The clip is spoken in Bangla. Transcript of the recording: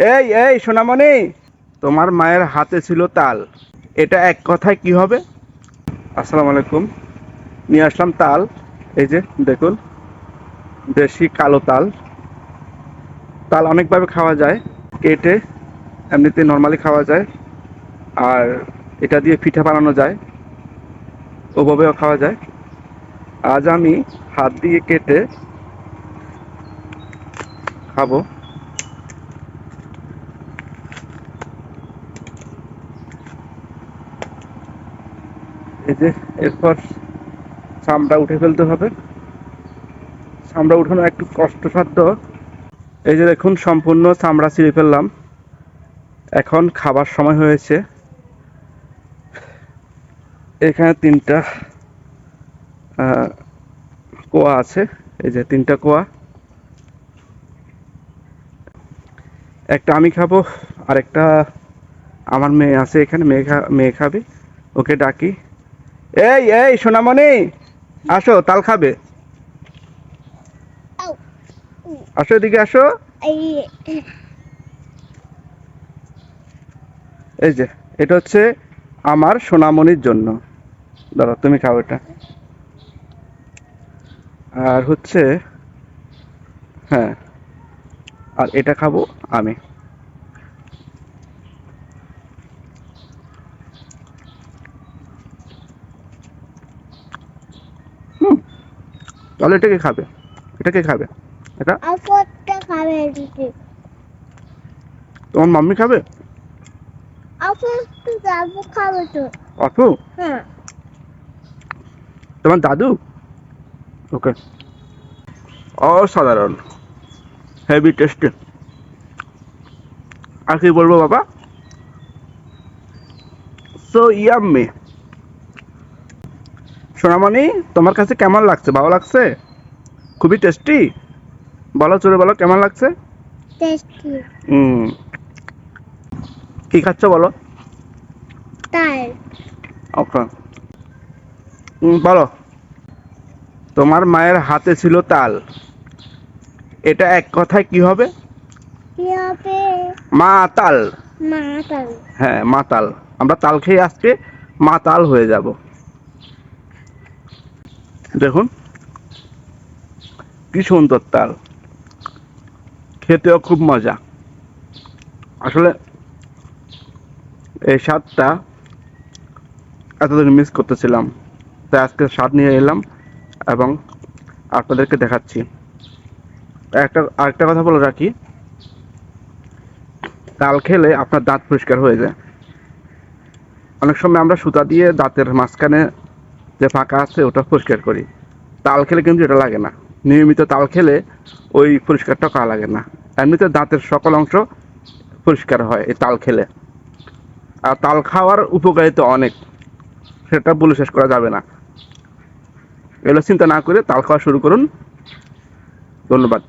এই এই, সোনামণি, তোমার মায়ের হাতে ছিল তাল। এটা এক কথায় কি হবে? আসসালামু আলাইকুম। নিয়ে আসলাম তাল। এই যে, দেখুন, দেশি কালো তাল। তাল অনেকভাবে খাওয়া যায়। কেটে এমনিতে নর্মালি খাওয়া যায়। আর এটা দিয়ে পিঠা বানানো যায়। ওভাবেও খাওয়া যায়। আজ আমি হাত দিয়ে কেটে খাব। এই যে, এরপর চামড়া উঠে ফেলতে হবে। চামড়া উঠানো একটু কষ্টসাধ্য। এই যে দেখুন, সম্পূর্ণ চামড়া ছিঁড়ে ফেললাম। এখন খাবার সময় হয়েছে। এখানে তিনটা কোয়া আছে। এই যে তিনটা কোয়া। একটা আমি খাব আর একটা আমার মেয়ে আছে এখানে, মেয়ে খা, মেয়ে খাবে। ওকে ডাকি। এই এই সোনামণি আসো তাল খাবে। আসো এদিকে আসো। এই যে। এটা হচ্ছে আমার সোনামণির জন্য। দাদা তুমি খাও এটা। আর হচ্ছে হ্যাঁ আর এটা খাব আমি। তাহলে এটাকে খাবে। এটাকে খাবে। এটা? তোমার মাম্মি খাবে? আপর তো যাব খাবে তো। অপু হ্যাঁ। তোমার দাদু? ওকে। অসাধারণ। Heavy tasty. আর কি বলব বাবা? সো ইয়াম্মি সোনামণি তোমার কাছে কেমন লাগছে? ভালো লাগছে? খুবই টেস্টি বলো চলে বলো কেমন লাগছে? টেস্টি হুম। কি খাচ্ছ বলো? ওকে। বলো। তোমার মায়ের হাতে ছিল তাল। এটা এক কথায় কি হবে? কি হবে? মা তাল। মা তাই হ্যাঁ মা তাল। আমরা তাল খেয়ে আজকে মা তাল হয়ে যাব। দেখুন। কি সুন্দর তাল। খেতেও খুব মজা। আসলে এই স্বাদটা এতদিন মিস করতেছিলাম। তাই আজকে স্বাদ নিয়ে এলাম এবং আপনাদেরকে দেখাচ্ছি। একটা, আরেকটা কথা বলে রাখি। তাল খেলে আপনার দাঁত পরিষ্কার হয়ে যায়। অনেক সময় আমরা সুতা দিয়ে দাঁতের মাঝখানে যে ফাঁকা আছে, ওটা পরিষ্কার করি। তাল খেলে কিন্তু এটা লাগে না। নিয়মিত তাল খেলে ওই পরিষ্কারটা করা লাগে না। এমনিতে দাঁতের সকল অংশ পরিষ্কার হয় এই তাল খেলে। আর তাল খাওয়ার উপকারিতা অনেক। সেটা বলে শেষ করা যাবে না। এগুলো চিন্তা না করে তাল খাওয়া শুরু করুন। ধন্যবাদ।